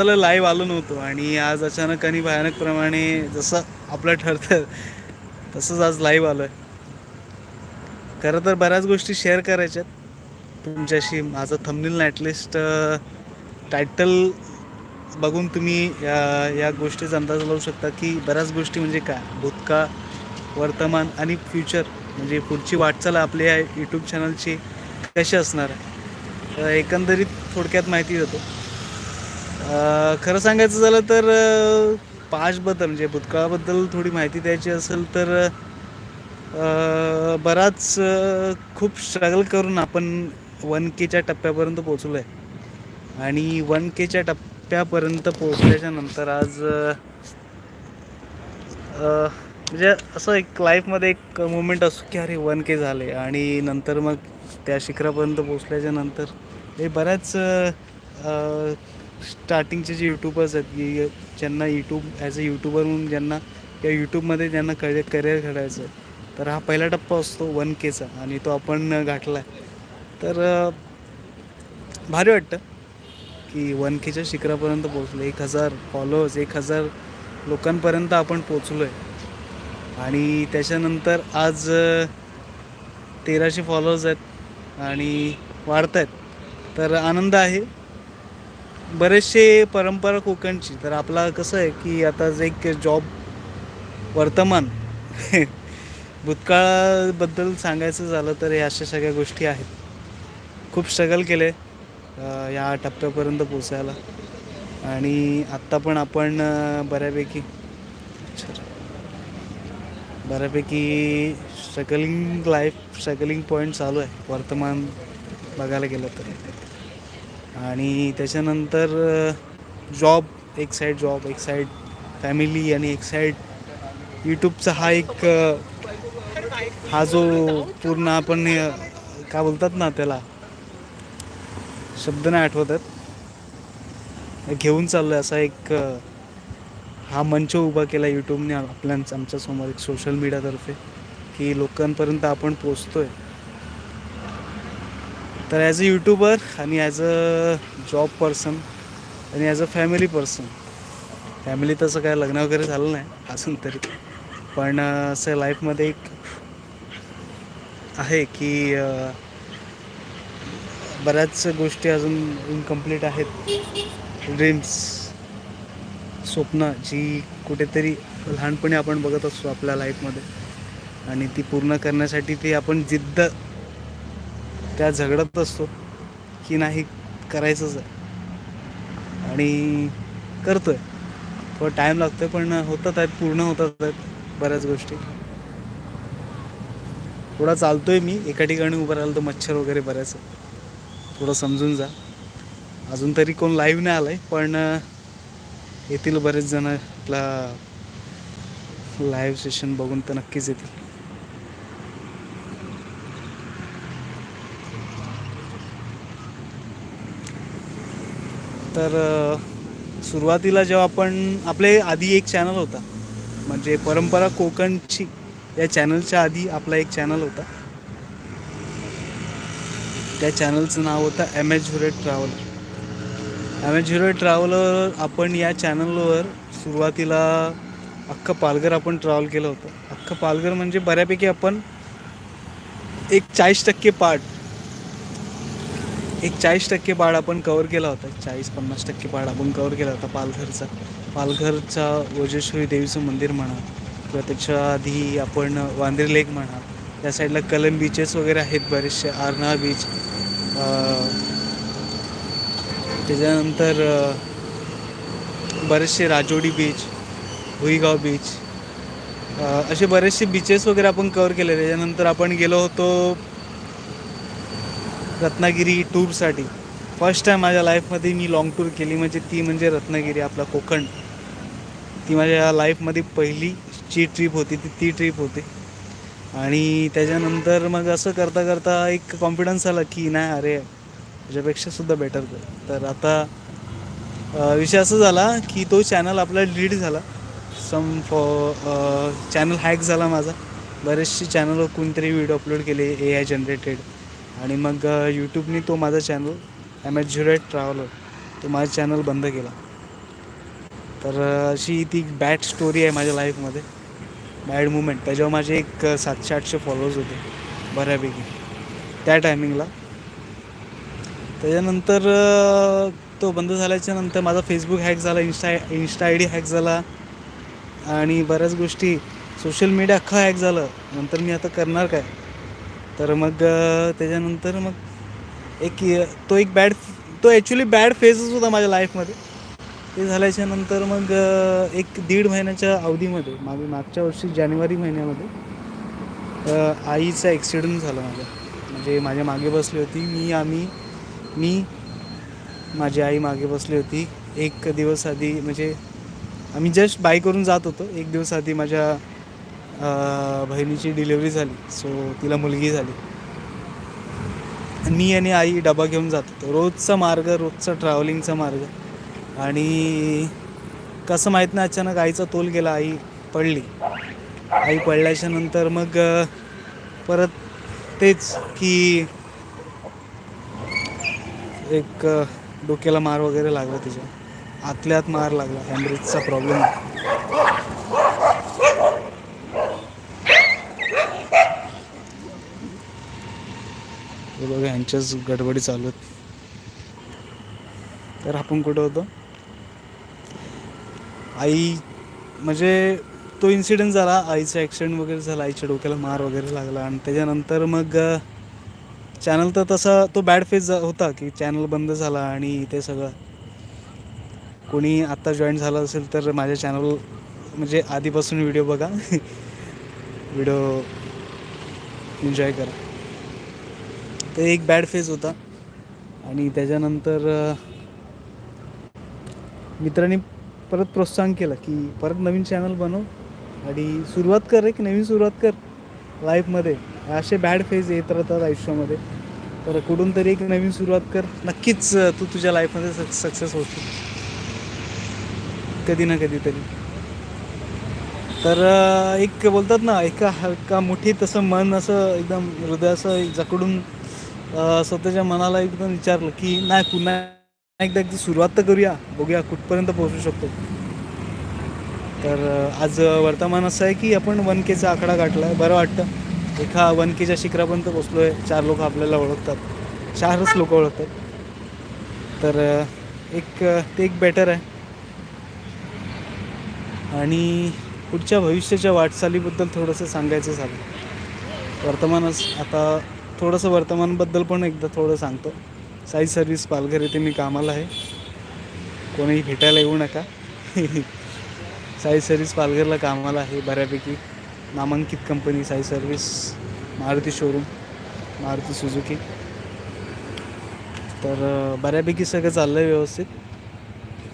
झालं लाईव्ह आलो नव्हतो आणि आज अचानक आणि भयानकप्रमाणे जसं आपलं ठरतं तसंच आज लाईव्ह आलो आहे खरं तर बऱ्याच गोष्टी शेअर करायच्यात. तुमच्याशी माझं थंबनेल ॲटलिस्ट टायटल बघून तुम्ही या या गोष्टीचा अंदाज लावू शकता की बऱ्याच गोष्टी म्हणजे काय? भूतकाळ वर्तमान आणि फ्युचर म्हणजे पुढची वाटचाल आपली या यूट्यूब चॅनलची कशी असणार आहे? तर एकंदरीत थोडक्यात माहिती देतो. खरं सांगायचं झालं तर पाचबद्दल म्हणजे भूतकाळाबद्दल थोडी माहिती द्यायची असेल तर बराच खूप स्ट्रगल करून आपण वन केच्या टप्प्यापर्यंत पोचलो आहे आणि वन केच्या टप्प्यापर्यंत पोचल्याच्या नंतर आज म्हणजे असं एक लाईफमध्ये एक मुमेंट असो की अरे वन के झाले. आणि नंतर मग त्या शिखरापर्यंत पोचल्याच्या नंतर हे बऱ्याच स्टार्टिंगचे जे यूट्यूबर्स आहेत की ज्यांना यूट्यूब ॲज अ यूट्यूबर म्हणून ज्यांना या यूट्यूबमध्ये ज्यांना करिअर करिअर घडायचं आहे तर हा पहिला टप्पा असतो वन केचा आणि तो आपण गाठला आहे तर भारी वाटतं की वन केच्या शिखरापर्यंत पोचलो एक हजार फॉलोअर्स एक हजार लोकांपर्यंत आपण पोचलो आहे आणि त्याच्यानंतर आज तेराशे फॉलोअर्स आहेत आणि वाढत आहेत तर आनंद आहे. बरेचसे परंपरा कोकणची. तर आपला कसं आहे की आता जे एक जॉब वर्तमान भूतकाळाबद्दल सांगायचं झालं तर हे अशा सगळ्या गोष्टी आहेत. खूप स्ट्रगल केले या टप्प्यापर्यंत पोचायला आणि आत्ता पण आपण बऱ्यापैकी बऱ्यापैकी स्ट्रगलिंग लाईफ स्ट्रगलिंग पॉईंट चालू आहे वर्तमान बघायला गेलं तर. आणि त्याच्यानंतर जॉब एक साईड जॉब एक साईड फॅमिली आणि एक साईड यूट्यूबचा हा एक हा जो पूर्ण आपण का काय बोलतात ना त्याला? शब्द नाही आठवत आहेत घेऊन चाललो आहे असा एक हा मंच उभा केला यूट्यूबने आपल्या आमच्यासमोर एक सोशल मीडियातर्फे की लोकांपर्यंत आपण पोचतो आहे तर ॲज अ यूट्यूबर आणि ॲज अ जॉब पर्सन आणि as a family person family तसं काय लग्न वगैरे झालं नाही अजून तरी. पण असं लाईफमध्ये एक आहे की बऱ्याच गोष्टी अजून इनकम्प्लीट आहेत. ड्रीम्स स्वप्न जी कुठेतरी लहानपणी आपण बघत असतो आपल्या लाईफमध्ये आणि ती पूर्ण करण्यासाठी ती आपण जिद्द त्या झगडत असतो की नाही करायचंच आहे. आणि करतोय. थोडं टाईम लागतोय पण होतात आहेत पूर्ण होतात आहेत बऱ्याच गोष्टी. थोडा चालतोय मी. एका ठिकाणी उभं राहिलं तर मच्छर वगैरे बऱ्याच थोडं समजून जा. अजून तरी कोण लाईव्ह नाही आलं आहे पण येतील बरेच जण आपला लाईव्ह सेशन बघून तर नक्कीच येतील. तर सुरुवातीला जेव्हा आपण आपले आधी एक चॅनल होता. म्हणजे परंपरा कोकणची या चॅनलच्या आधी आपला एक चॅनल होता. त्या चॅनलचं नाव होतं M H Zure travel M H Zure traveller आपण या चॅनलवर सुरुवातीला अख्खं पालघर आपण ट्रॅव्हल केलं होतं. अख्खं पालघर म्हणजे बऱ्यापैकी आपण एक चाळीस टक्के पार्ट एक चाळीस टक्के पाड आपण कवर केला होता. चाळीस पन्नास टक्के पाड आपण कवर केला होता पालघरचा. पालघरचा वजेश्वरी देवीचं मंदिर म्हणा किंवा त्याच्या आधी आपण वांद्रे लेक म्हणा त्या साईडला कलम बीचेस वगैरे आहेत बरेचसे आरणा बीच त्याच्यानंतर बरेचसे राजोडी बीच भुईगाव बीच असे बरेचसे बीचेस वगैरे आपण कवर केले. त्याच्यानंतर आपण गेलो होतो रत्नागिरी टूरसाठी. फर्स्ट टाईम माझ्या लाईफमध्ये मी लाँग टूर केली म्हणजे ती म्हणजे रत्नागिरी आपला कोकण. ती माझ्या लाईफमध्ये पहिली जी ट्रिप होती ती ती ट्रिप होती. आणि त्याच्यानंतर मग असं करता करता एक कॉन्फिडन्स आला की नाही अरे त्याच्यापेक्षा सुद्धा बेटर कर तर आता विषय असं झाला की तो चॅनल आपला डिलीट झाला. सम फॉ चॅनल हॅक झाला माझा. बरेचसे चॅनलवर कोणतरी व्हिडिओ अपलोड केले ए आय जनरेटेड आणि मग यूट्यूबनी तो माझा channel M H zero traveller तो माझा चॅनल बंद केला. तर अशी ती बॅड स्टोरी आहे माझ्या लाईफमध्ये बॅड मुमेंट त्याच्यावर माझे एक सातशे आठशे फॉलोअर्स होते बऱ्यापैकी. त्या टायमिंगला त्याच्यानंतर तो बंद झाल्याच्यानंतर माझा फेसबुक हॅक झाला Insta Insta I D hack झाला आणि बऱ्याच गोष्टी सोशल मीडिया अख्खं हॅक झालं. नंतर मी आता करणार काय? तर मग त्याच्यानंतर मग एक तो एक बॅड तो ॲक्च्युली बॅड फेजच होता माझ्या लाईफमध्ये ते झाल्याच्यानंतर मग एक दीड महिन्याच्या अवधीमध्ये मागे मागच्या वर्षी जानेवारी महिन्यामध्ये आईचा ॲक्सिडेंट झाला माझा. म्हणजे माझ्या मागे बसली होती मी आम्ही मी माझी आई मागे बसली होती. एक दिवस आधी म्हणजे आम्ही जस्ट बाईकवरून जात होतो. एक दिवस आधी माझ्या बहिणीची डिलिव्हरी झाली सो तिला मुलगी झाली. मी आणि आई डबा घेऊन जात. होतो रोजचा मार्ग रोजचा ट्रॅव्हलिंगचा मार्ग. आणि कसं माहीत नाही अचानक आईचा तोल गेला आई पडली. आई पडल्याच्या नंतर मग परत तेच की एक डोक्याला मार वगैरे लागला तिच्या. आतल्या आत मार लागला हॅमरेजचा प्रॉब्लेम हे बघा ह्यांच्याच गडबडी चालू आहेत. तर आपण कुठं होतो? आई म्हणजे तो इन्सिडेंट झाला. आईचा ॲक्सिडेंट वगैरे झाला. आईच्या डोक्याला मार वगैरे लागला. आणि त्याच्यानंतर मग चॅनल तर तसा तो बॅड फेज होता की चॅनल बंद झाला आणि ते सगळं. कोणी आत्ता जॉईन झालं असेल तर माझ्या चॅनल म्हणजे आधीपासून व्हिडिओ बघा. व्हिडिओ एन्जॉय करा. ते एक बॅड फेज होता. आणि त्याच्यानंतर मित्रांनी परत प्रोत्साहन केलं की परत नवीन चॅनल बनव. आणि सुरुवात कर एक नवीन सुरुवात कर लाईफमध्ये असे बॅड फेज येत राहतात आयुष्यामध्ये. तर कुठून तरी एक नवीन सुरुवात कर. नक्कीच तू तुझ्या लाईफमध्ये सक् सक्सेस होतो कधी ना कधीतरी तर. एक बोलतात ना एका हलका मोठी तसं मन असं एकदम हृदय असं जकडून स्वतःच्या मनाला एकदम विचारलं की नाही पुन्हा एकदा एकदा सुरुवात तर करूया. बघूया कुठपर्यंत पोहोचू शकतो. तर आज वर्तमान असं आहे की आपण वन केचा आकडा गाठला आहे बरं वाटतं. एका वन केच्या शिखरापर्यंत पोचलो आहे चार लोक आपल्याला ओळखतात. चारच लोक ओळखतात. तर एक ते एक बेटर आहे. आणि पुढच्या भविष्याच्या वाटचालीबद्दल थोडंसं सांगायचं झालं. वर्तमानच आता थोडंसं वर्तमानबद्दल पण एकदा थोडं सांगतो. साई सर्व्हिस पालघर येथे मी कामाला आहे. कोणीही भेटायला येऊ नका. साई सर्व्हिस पालघरला कामाला आहे बऱ्यापैकी. नामांकित company Sai service Maruti showroom Maruti Suzuki तर बऱ्यापैकी सगळं चाललं आहे व्यवस्थित.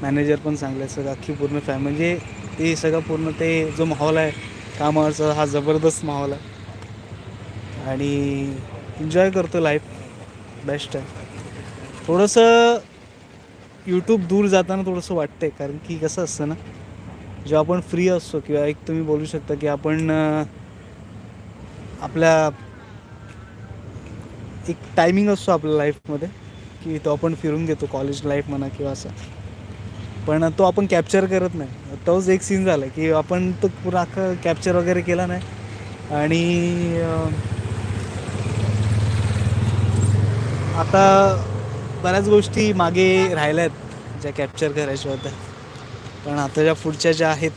मॅनेजर पण चांगलं आहे सगळं अख्खी पूर्ण फॅम म्हणजे ते सगळं पूर्ण ते जो माहोल आहे कामावरचा हा जबरदस्त माहोल आहे. आणि एन्जॉय करतो लाईफ बेस्ट आहे. थोडंसं यूट्यूब दूर जाताना थोडंसं वाटतंय कारण की कसं असतं ना जेव्हा आपण फ्री असतो किंवा एक तुम्ही बोलू शकता की आपण आपल्या एक टायमिंग असतो आपल्या लाईफमध्ये की तो आपण फिरून घेतो कॉलेज लाईफ म्हणा किंवा असं. पण तो आपण कॅप्चर करत नाही. तोच एक सीन झाला की आपण तो पुरा अख्खा कॅप्चर वगैरे केला नाही. आणि अं, आता बऱ्याच गोष्टी मागे राहिल्या आहेत ज्या कॅप्चर करायच्या होत्या. पण आता ज्या पुढच्या ज्या आहेत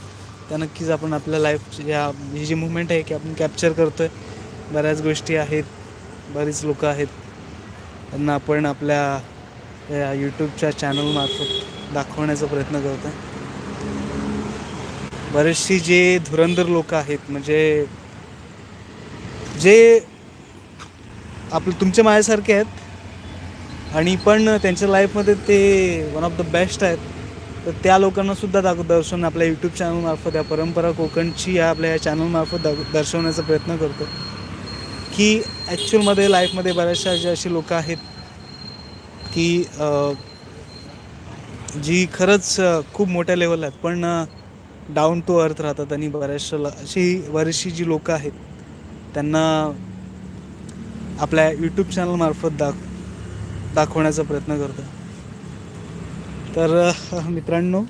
त्या नक्कीच आपण आपल्या लाईफ ज्या ही जी मुवमेंट आहे की आपण कॅप्चर करतो आहे बऱ्याच गोष्टी आहेत बरीच लोकं आहेत. त्यांना आपण आपल्या या यूट्यूबच्या चॅनलमार्फत दाखवण्याचा प्रयत्न करतो आहे बरेचशी जे धुरंधर लोक आहेत म्हणजे जे आपलं तुमच्या माझ्यासारखे आहेत आणि पण त्यांच्या लाईफमध्ये ते वन ऑफ द बेस्ट आहेत. तर त्या लोकांना सुद्धा दाखव दर्शवून आपल्या यूट्यूब चॅनलमार्फत या परंपरा कोकणची या आपल्या या चॅनलमार्फत दर्शवण्याचा प्रयत्न करतो. की ॲक्च्युअलमध्ये लाईफमध्ये बऱ्याचशा जे अशी लोकं आहेत की जी खरंच खूप मोठ्या लेवलला आहेत. पण डाऊन टू अर्थ राहतात आणि बऱ्याचशा ल- अशी बरीचशी जी लोकं आहेत त्यांना आपल्या यूट्यूब चॅनलमार्फत दाख दाखवण्याचा प्रयत्न करतो तर मित्रांनो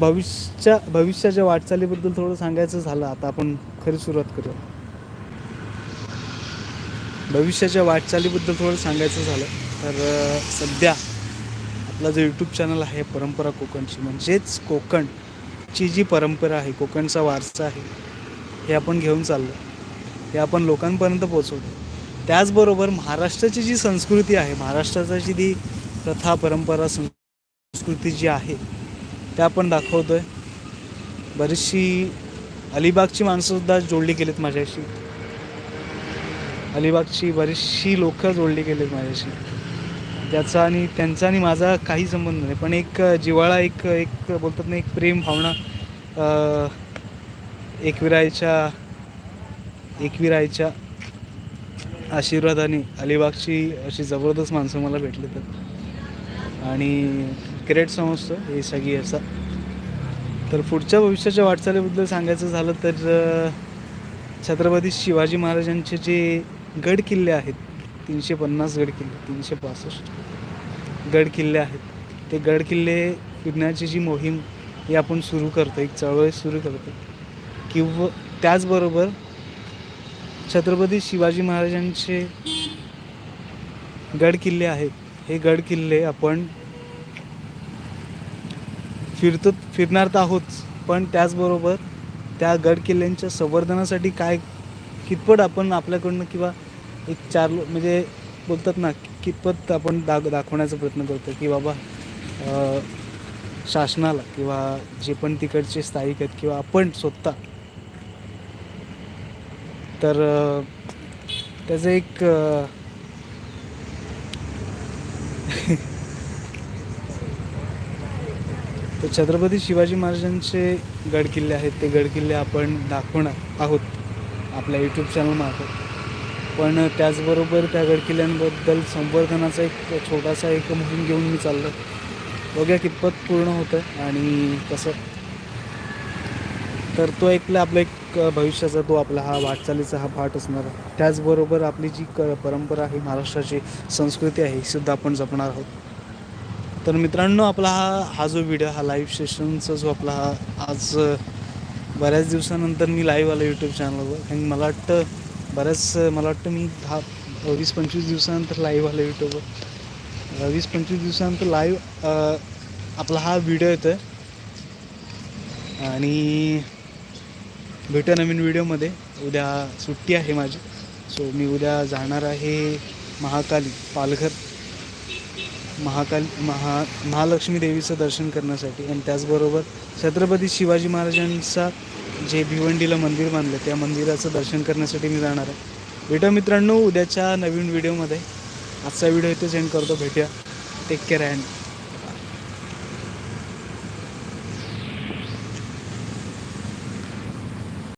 भविष्या भविष्याच्या वाटचालीबद्दल थोडं सांगायचं झालं आता आपण खरी सुरुवात करूया. भविष्याच्या वाटचालीबद्दल थोडं सांगायचं झालं तर सध्या आपला जो यूट्यूब चॅनल आहे परंपरा कोकणची म्हणजेच कोकणची जी परंपरा आहे कोकणचा वारसा आहे हे आपण घेऊन चाललो हे आपण लोकांपर्यंत पोचवतो त्याचबरोबर महाराष्ट्राची जी संस्कृती आहे महाराष्ट्राची जी प्रथा परंपरा संस्कृती जी आहे ते आपण आहे बरीचशी अलिबागची माणसंसुद्धा जोडली गेलीत माझ्याशी. अलिबागची बरीचशी लोकं जोडली गेलीत माझ्याशी. त्याचा आणि त्यांचा आणि माझा काही संबंध नाही पण एक जिव्हाळा एक एक बोलतात ना एक प्रेम भावना एकविरायच्या एकविरायच्या आशीर्वादाने अलिबागची अशी जबरदस्त माणसं मला भेटली तर. आणि क्रेट समजतं हे सगळी याचा तर पुढच्या भविष्याच्या वाटचालीबद्दल सांगायचं झालं तर छत्रपती शिवाजी महाराजांचे जे गड किल्ले आहेत तीनशे पन्नास गड किल्ले तीनशे पासष्ट गड किल्ले आहेत ते गड किल्ले फिरण्याची जी मोहीम ही आपण सुरू करतो एक चळवळ सुरू करतो. किंवा त्याचबरोबर छत्रपती शिवाजी महाराजांचे गड किल्ले आहेत. हे गड किल्ले आपण फिरतो फिरणार तर आहोत पण त्याचबरोबर त्या गड किल्ल्यांच्या संवर्धनासाठी काय कितपत आपण आपल्याकडनं किंवा एक चार म्हणजे बोलतात ना कितपत आपण दाग दाखवण्याचा प्रयत्न करतो की बाबा शासनाला किंवा जे पण तिकडचे स्थायिक आहेत किंवा आपण स्वतः तर त्याचं एक तर छत्रपती शिवाजी महाराजांचे गडकिल्ले आहेत. ते गडकिल्ले आपण दाखवणार आहोत आपल्या यूट्यूब चॅनलमार्फत पण त्याचबरोबर त्या गडकिल्ल्यांबद्दल संवर्धनाचा एक छोटासा एक मोहीम घेऊन मी चाललो बघ्या कितपत पूर्ण होतं आणि कसं. तर तो ऐकलं आपलं एक भविष्याचा तो आपला हा वाटचालीचा हा पाठ असणार त्याचबरोबर आपली जी क परंपरा आहे महाराष्ट्राची संस्कृती आहे ही सुद्धा आपण जपणार आहोत. तर मित्रांनो आपला हा हा जो व्हिडिओ हा लाईव्ह सेशनचा जो आपला हा आज बऱ्याच दिवसानंतर मी लाईव्ह आलो यूट्यूब चॅनलवर कारण मला वाटतं बऱ्याच मला वाटतं मी हा वीस पंचवीस दिवसानंतर लाईव्ह आलो यूट्यूबवर वीस पंचवीस दिवसानंतर लाईव्ह आपला हा व्हिडिओ येतो आहे आणि भेटूया नवीन व्हिडिओमध्ये. उद्या सुट्टी आहे माझी. सो मी उद्या जाणार आहे महाकाली पालघर. महाकाली महा महालक्ष्मी देवीचं दर्शन करण्यासाठी. आणि त्याचबरोबर छत्रपती शिवाजी महाराजांचा जे भिवंडीला मंदिर बांधलं त्या मंदिराचं दर्शन करण्यासाठी मी जाणार आहे. भेटा मित्रांनो उद्याच्या नवीन व्हिडिओमध्ये. आजचा व्हिडिओ इथे सेंड करतो. भेटूया. Take care and